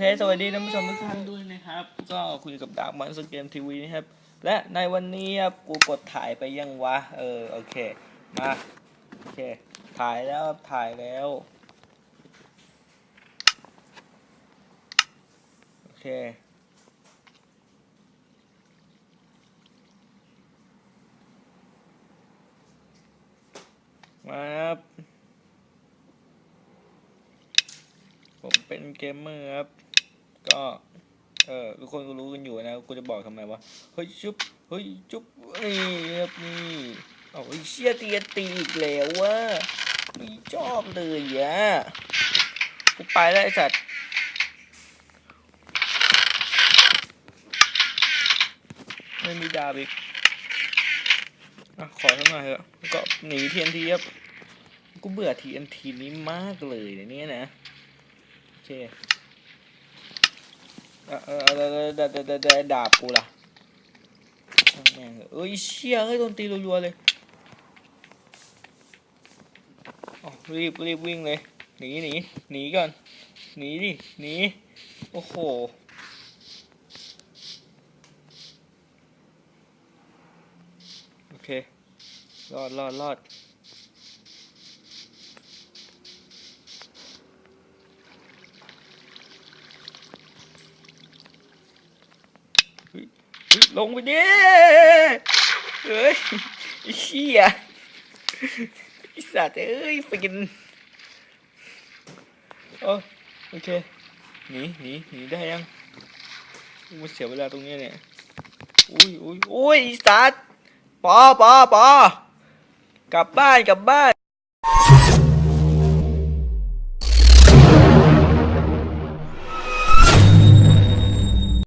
อเคสวัสดีท่านผู้ชมทุกท่านด้วยนะครับ ก็คุยกับดาร์กมันสเกมทีวีนะครับ และในวันนี้ครับกูกดถ่ายไปยังวะ เออ โอเค มา โอเค ถ่ายแล้วถ่ายแล้ว โอเคมาครับ ผมเป็นเกมเมอร์ครับ ก็ เออทุกคนก็รู้กันอยู่นะกูจะบอกทำไมวะเฮ้ยจุ๊บเฮ้ยจุ๊บนี่ครับนี่เอาไอเชี่ยตีตีอีกแล้ววะไม่ชอบเลยอะกูไปแล้วไอ้สัตว์ไม่มีดาบอีกอะขอสักหน่อยเถอะก็หนีเทียนทีครับกูเบื่อทีนทีนี้มากเลยเนี่ยนะ โอเค เออเดาดาดาดดาบกูล่ะเอ้ยเชี่ยเอ้ยโดนตีรัวๆเลยรีบรีบวิ่งเลยหนีหนีหนีก่อนหนีดิหนีโอ้โหโอเครอดรอดรอด ลงไปดิเฮ้ยไอ้เชี่ยไอ้สัตว์เอ้ยไปกินโอ้โอเคหนีหนีหนีได้ยังมันเสียเวลาตรงเนี้ยเนี่ยอุ้ยอุ้ยอุ้ยไอสัตว์ปอปอปอกลับบ้านกลับบ้าน